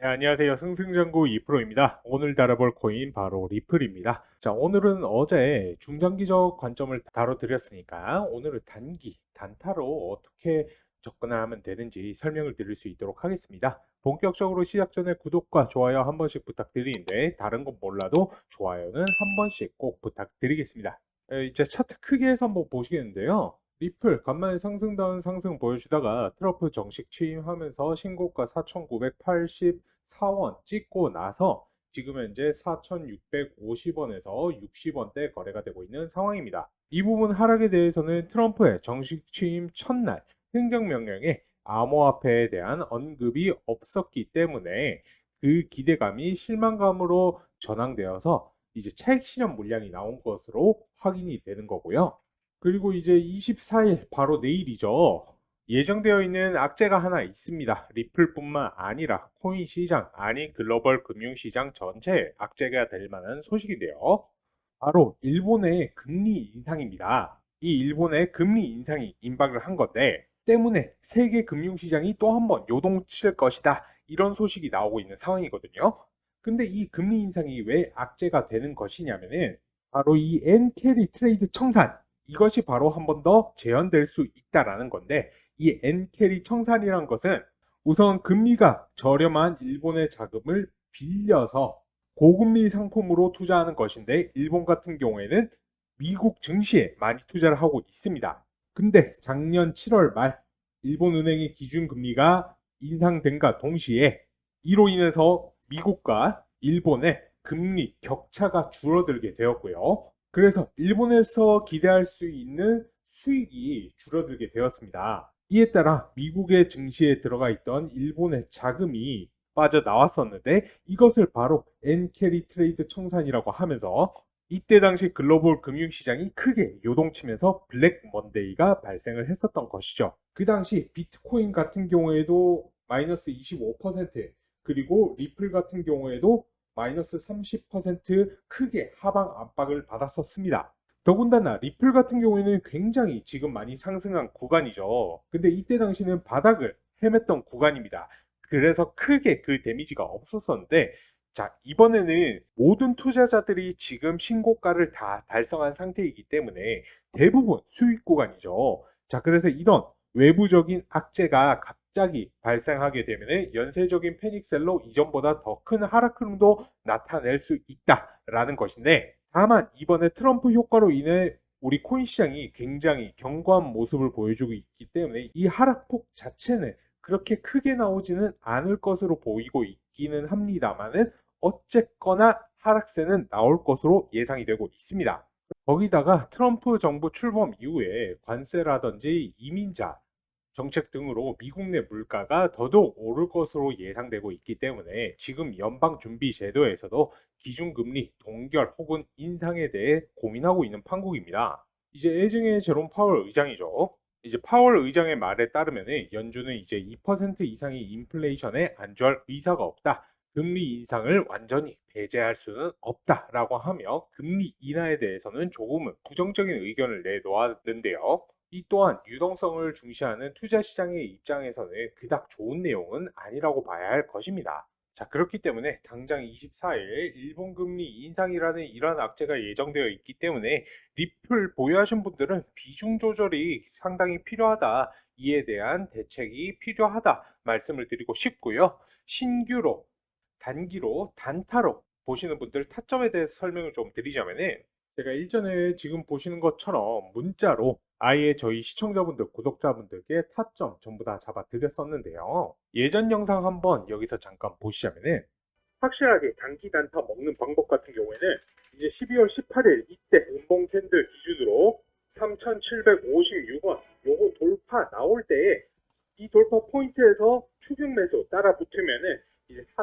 네, 안녕하세요. 승승장구 2프로입니다. 오늘 다뤄볼 코인 바로 리플입니다. 자, 오늘은 어제 중장기적 관점을 다뤄드렸으니까 오늘은 단기, 단타로 어떻게 접근하면 되는지 설명을 드릴 수 있도록 하겠습니다. 본격적으로 시작 전에 구독과 좋아요 한 번씩 부탁드리는데 다른 건 몰라도 좋아요는 한 번씩 꼭 부탁드리겠습니다. 에, 이제 차트 크게 해서 한번 보시겠는데요. 리플 간만에 상승다운 상승 보여주다가 트럼프 정식 취임하면서 신고가 4,984원 찍고 나서 지금 현재 4,650원에서 60원대 거래가 되고 있는 상황입니다. 이 부분 하락에 대해서는 트럼프의 정식 취임 첫날 행정명령에 암호화폐에 대한 언급이 없었기 때문에 그 기대감이 실망감으로 전환되어서 이제 차익 실현 물량이 나온 것으로 확인이 되는 거고요. 그리고 이제 24일 바로 내일이죠. 예정되어 있는 악재가 하나 있습니다. 리플뿐만 아니라 코인 시장 아니 글로벌 금융 시장 전체에 악재가 될 만한 소식인데요. 바로 일본의 금리 인상입니다. 이 일본의 금리 인상이 임박을 한 건데 때문에 세계 금융 시장이 또 한 번 요동칠 것이다. 이런 소식이 나오고 있는 상황이거든요. 근데 이 금리 인상이 왜 악재가 되는 것이냐면은 바로 이 엔캐리 트레이드 청산 이것이 바로 한 번 더 재현될 수 있다라는 건데 이 엔캐리 청산이란 것은 우선 금리가 저렴한 일본의 자금을 빌려서 고금리 상품으로 투자하는 것인데 일본 같은 경우에는 미국 증시에 많이 투자를 하고 있습니다. 근데 작년 7월 말 일본 은행의 기준 금리가 인상된과 동시에 이로 인해서 미국과 일본의 금리 격차가 줄어들게 되었고요. 그래서 일본에서 기대할 수 있는 수익이 줄어들게 되었습니다. 이에 따라 미국의 증시에 들어가 있던 일본의 자금이 빠져나왔었는데 이것을 바로 엔캐리 트레이드 청산이라고 하면서 이때 당시 글로벌 금융시장이 크게 요동치면서 블랙 먼데이가 발생을 했었던 것이죠. 그 당시 비트코인 같은 경우에도 마이너스 25% 그리고 리플 같은 경우에도 마이너스 30% 크게 하방 압박을 받았었습니다. 더군다나 리플 같은 경우에는 굉장히 지금 많이 상승한 구간이죠. 근데 이때 당시는 바닥을 헤맸던 구간입니다. 그래서 크게 그 데미지가 없었었는데 자, 이번에는 모든 투자자들이 지금 신고가를 다 달성한 상태이기 때문에 대부분 수익 구간이죠. 자, 그래서 이런 외부적인 악재가 갑자기 발생하게 되면 연쇄적인 패닉셀로 이전보다 더 큰 하락 흐름도 나타낼 수 있다라는 것인데 다만 이번에 트럼프 효과로 인해 우리 코인 시장이 굉장히 견고한 모습을 보여주고 있기 때문에 이 하락폭 자체는 그렇게 크게 나오지는 않을 것으로 보이고 있기는 합니다만은 어쨌거나 하락세는 나올 것으로 예상이 되고 있습니다. 거기다가 트럼프 정부 출범 이후에 관세라든지 이민자 정책 등으로 미국 내 물가가 더더욱 오를 것으로 예상되고 있기 때문에 지금 연방준비제도에서도 기준금리 동결 혹은 인상에 대해 고민하고 있는 판국입니다. 이제 애증의 제롬 파월 의장이죠. 이제 파월 의장의 말에 따르면 연준은 이제 2% 이상의 인플레이션에 안주할 의사가 없다. 금리 인상을 완전히 배제할 수는 없다라고 하며 금리 인하에 대해서는 조금은 부정적인 의견을 내놓았는데요. 이 또한 유동성을 중시하는 투자 시장의 입장에서는 그닥 좋은 내용은 아니라고 봐야 할 것입니다. 자, 그렇기 때문에 당장 24일 일본 금리 인상이라는 이러한 악재가 예정되어 있기 때문에 리플 보유하신 분들은 비중 조절이 상당히 필요하다. 이에 대한 대책이 필요하다 말씀을 드리고 싶고요. 신규로 단기로 단타로 보시는 분들 타점에 대해서 설명을 좀 드리자면은 제가 일전에 지금 보시는 것처럼 문자로 아예 저희 시청자분들, 구독자분들께 타점 전부 다 잡아 드렸었는데요. 예전 영상 한번 여기서 잠깐 보시자면은 확실하게 단기 단타 먹는 방법 같은 경우에는 이제 12월 18일 이때 음봉 캔들 기준으로 3,756원 요거 돌파 나올 때에 이 돌파 포인트에서 추격 매수 따라 붙으면은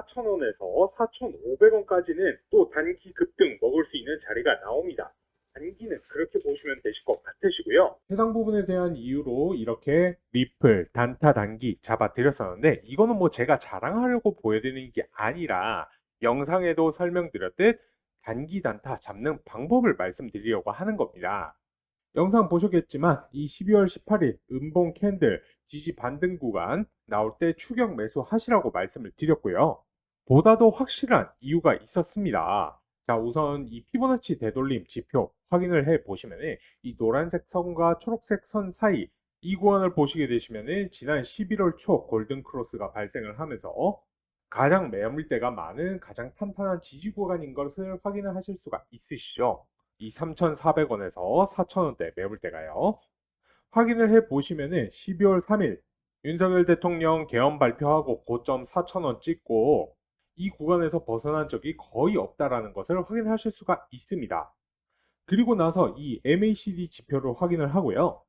4,000원에서 4,500원까지는 또 단기 급등 먹을 수 있는 자리가 나옵니다. 단기는 그렇게 보시면 되실 것 같으시고요. 해당 부분에 대한 이유로 이렇게 리플, 단타 단기 잡아 드렸었는데 이거는 뭐 제가 자랑하려고 보여드리는 게 아니라 영상에도 설명드렸듯 단기 단타 잡는 방법을 말씀드리려고 하는 겁니다. 영상 보셨겠지만 이 12월 18일 음봉 캔들 지지 반등 구간 나올 때 추격 매수 하시라고 말씀을 드렸고요. 보다도 확실한 이유가 있었습니다. 자, 우선 이 피보나치 되돌림 지표 확인을 해 보시면은 이 노란색 선과 초록색 선 사이 이 구간을 보시게 되시면은 지난 11월 초 골든 크로스가 발생을 하면서 가장 매물대가 많은 가장 탄탄한 지지 구간인 것을 확인을 하실 수가 있으시죠. 이 3,400원에서 4,000원대 매물대가요. 확인을 해 보시면은 12월 3일 윤석열 대통령 개헌 발표하고 고점 4,000원 찍고 이 구간에서 벗어난 적이 거의 없다라는 것을 확인하실 수가 있습니다. 그리고 나서 이 MACD 지표를 확인을 하고요.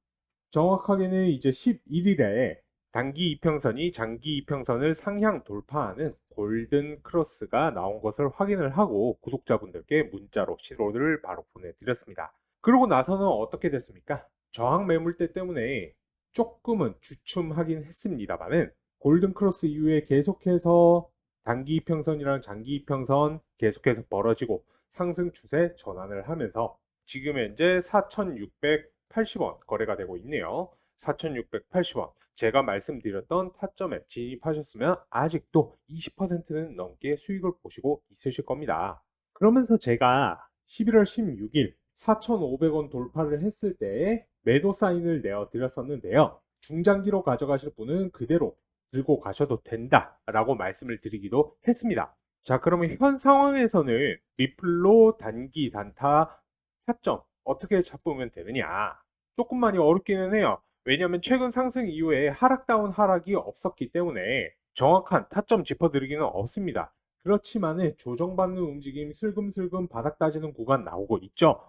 정확하게는 이제 11일에 단기 이평선이 장기 이평선을 상향 돌파하는 골든 크로스가 나온 것을 확인을 하고 구독자분들께 문자로 시로를 바로 보내드렸습니다. 그러고 나서는 어떻게 됐습니까? 저항 매물대 때문에 조금은 주춤하긴 했습니다만은 골든 크로스 이후에 계속해서 단기 이평선이랑 장기 이평선 계속해서 벌어지고 상승 추세 전환을 하면서 지금 현재 4,680원 거래가 되고 있네요. 4,680원. 제가 말씀드렸던 타점에 진입하셨으면 아직도 20%는 넘게 수익을 보시고 있으실 겁니다. 그러면서 제가 11월 16일 4,500원 돌파를 했을 때 매도 사인을 내어 드렸었는데요. 중장기로 가져가실 분은 그대로 들고 가셔도 된다라고 말씀을 드리기도 했습니다. 자, 그러면 현 상황에서는 리플로 단기 단타 타점 어떻게 잡으면 되느냐? 조금 많이 어렵기는 해요. 왜냐하면 최근 상승 이후에 하락 다운 하락이 없었기 때문에 정확한 타점 짚어드리기는 없습니다. 그렇지만은 조정받는 움직임 슬금슬금 바닥 따지는 구간 나오고 있죠.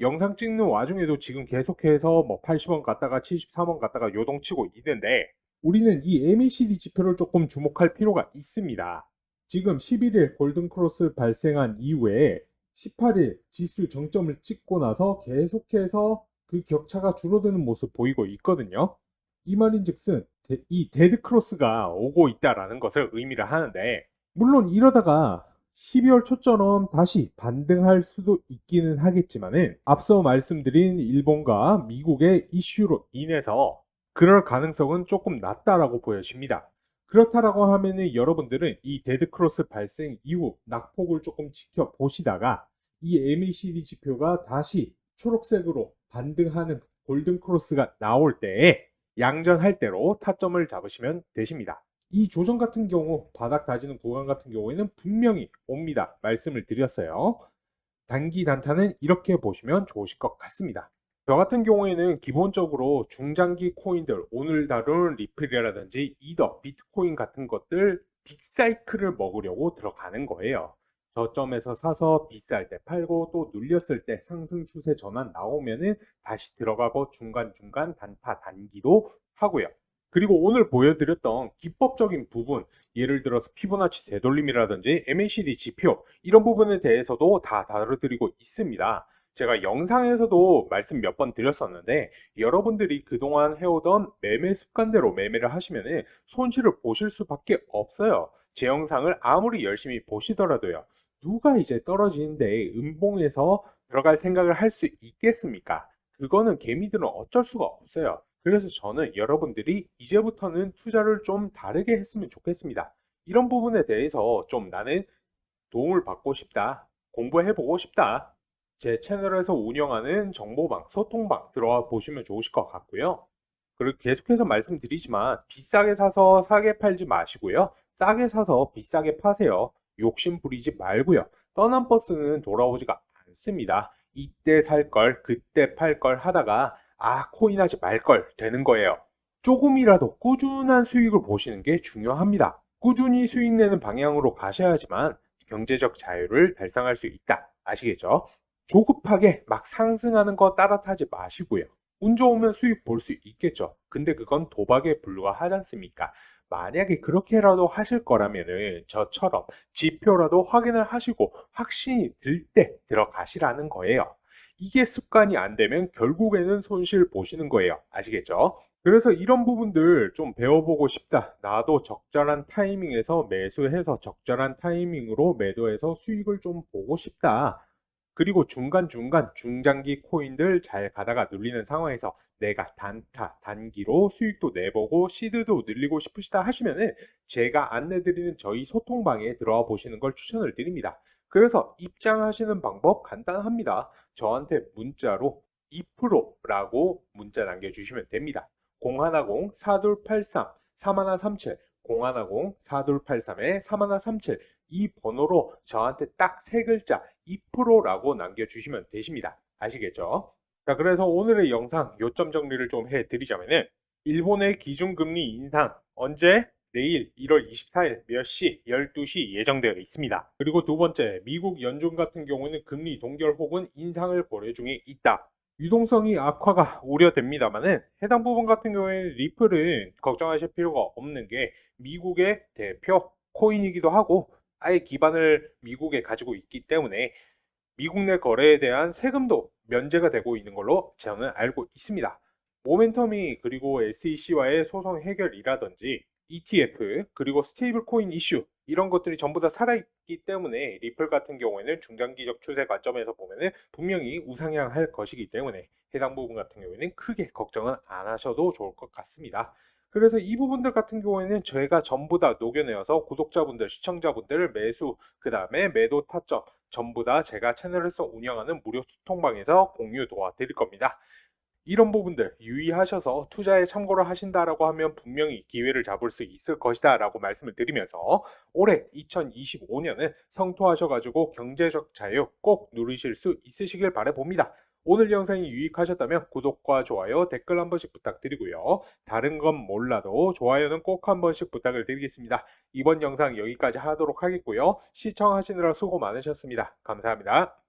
영상 찍는 와중에도 지금 계속해서 뭐 80원 갔다가 73원 갔다가 요동치고 있는데 우리는 이 MACD 지표를 조금 주목할 필요가 있습니다. 지금 11일 골든크로스 발생한 이후에 18일 지수 정점을 찍고 나서 계속해서 그 격차가 줄어드는 모습 보이고 있거든요. 이 말인즉슨 데- 이 데드 크로스가 오고 있다라는 것을 의미를 하는데 물론 이러다가 12월 초처럼 다시 반등할 수도 있기는 하겠지만은 앞서 말씀드린 일본과 미국의 이슈로 인해서 그럴 가능성은 조금 낮다라고 보여집니다. 그렇다라고 하면은 여러분들은 이 데드 크로스 발생 이후 낙폭을 조금 지켜보시다가 이 MACD 지표가 다시 초록색으로 반등하는 골든 크로스가 나올 때에 양전할 대로 타점을 잡으시면 되십니다. 이 조정 같은 경우 바닥 다지는 구간 같은 경우에는 분명히 옵니다. 말씀을 드렸어요. 단기 단타는 이렇게 보시면 좋으실 것 같습니다. 저 같은 경우에는 기본적으로 중장기 코인들 오늘 다룬 리플이라든지 이더, 비트코인 같은 것들 빅사이클을 먹으려고 들어가는 거예요. 저점에서 사서 비쌀 때 팔고 또 눌렸을 때 상승 추세 전환 나오면은 다시 들어가고 중간중간 단타 단기도 하고요. 그리고 오늘 보여드렸던 기법적인 부분, 예를 들어서 피보나치 되돌림이라든지 MACD 지표 이런 부분에 대해서도 다 다뤄드리고 있습니다. 제가 영상에서도 말씀 몇 번 드렸었는데 여러분들이 그동안 해오던 매매 습관대로 매매를 하시면 손실을 보실 수밖에 없어요. 제 영상을 아무리 열심히 보시더라도요. 누가 이제 떨어지는데 음봉에서 들어갈 생각을 할 수 있겠습니까? 그거는 개미들은 어쩔 수가 없어요. 그래서 저는 여러분들이 이제부터는 투자를 좀 다르게 했으면 좋겠습니다. 이런 부분에 대해서 좀 나는 도움을 받고 싶다. 공부해보고 싶다. 제 채널에서 운영하는 정보방, 소통방 들어와 보시면 좋으실 것 같고요. 그리고 계속해서 말씀드리지만 비싸게 사서 싸게 팔지 마시고요. 싸게 사서 비싸게 파세요. 욕심 부리지 말고요. 떠난 버스는 돌아오지가 않습니다. 이때 살 걸, 그때 팔 걸 하다가 아, 코인 하지 말 걸 되는 거예요. 조금이라도 꾸준한 수익을 보시는 게 중요합니다. 꾸준히 수익 내는 방향으로 가셔야지만 경제적 자유를 달성할 수 있다. 아시겠죠? 조급하게 막 상승하는 거 따라 타지 마시고요. 운 좋으면 수익 볼 수 있겠죠. 근데 그건 도박에 불과하지 않습니까? 만약에 그렇게라도 하실 거라면은 저처럼 지표라도 확인을 하시고 확신이 들 때 들어가시라는 거예요. 이게 습관이 안 되면 결국에는 손실 보시는 거예요. 아시겠죠? 그래서 이런 부분들 좀 배워보고 싶다. 나도 적절한 타이밍에서 매수해서 적절한 타이밍으로 매도해서 수익을 좀 보고 싶다. 그리고 중간중간 중장기 코인들 잘 가다가 눌리는 상황에서 내가 단타, 단기로 수익도 내보고 시드도 늘리고 싶으시다 하시면은 제가 안내드리는 저희 소통방에 들어와 보시는 걸 추천을 드립니다. 그래서 입장하시는 방법 간단합니다. 저한테 문자로 2%라고 문자 남겨주시면 됩니다. 010-4283 3137 010-4283에 3137 이 번호로 저한테 딱 세 글자 2%라고 남겨주시면 되십니다. 아시겠죠? 자, 그래서 오늘의 영상 요점 정리를 좀 해드리자면은 일본의 기준금리 인상 언제? 내일 1월 24일 몇 시? 12시 예정되어 있습니다. 그리고 두 번째, 미국 연준 같은 경우는 금리 동결 혹은 인상을 고려 중에 있다. 유동성이 악화가 우려됩니다만은 해당 부분 같은 경우에는 리플은 걱정하실 필요가 없는 게 미국의 대표 코인이기도 하고 아예 기반을 미국에 가지고 있기 때문에 미국 내 거래에 대한 세금도 면제가 되고 있는 걸로 저는 알고 있습니다. 모멘텀이 그리고 SEC와의 소송 해결이라든지 ETF 그리고 스테이블 코인 이슈 이런 것들이 전부 다 살아있기 때문에 리플 같은 경우에는 중장기적 추세 관점에서 보면은 분명히 우상향할 것이기 때문에 해당 부분 같은 경우에는 크게 걱정은 안 하셔도 좋을 것 같습니다. 그래서 이 부분들 같은 경우에는 저희가 전부 다 녹여내어서 구독자분들, 시청자분들 매수, 그 다음에 매도 타점 전부 다 제가 채널에서 운영하는 무료 소통방에서 공유 도와드릴 겁니다. 이런 부분들 유의하셔서 투자에 참고를 하신다라고 하면 분명히 기회를 잡을 수 있을 것이다 라고 말씀을 드리면서 올해 2025년은 성토하셔가지고 경제적 자유 꼭 누리실 수 있으시길 바라봅니다. 오늘 영상이 유익하셨다면 구독과 좋아요, 댓글 한 번씩 부탁드리고요. 다른 건 몰라도 좋아요는 꼭 한 번씩 부탁을 드리겠습니다. 이번 영상 여기까지 하도록 하겠고요. 시청하시느라 수고 많으셨습니다. 감사합니다.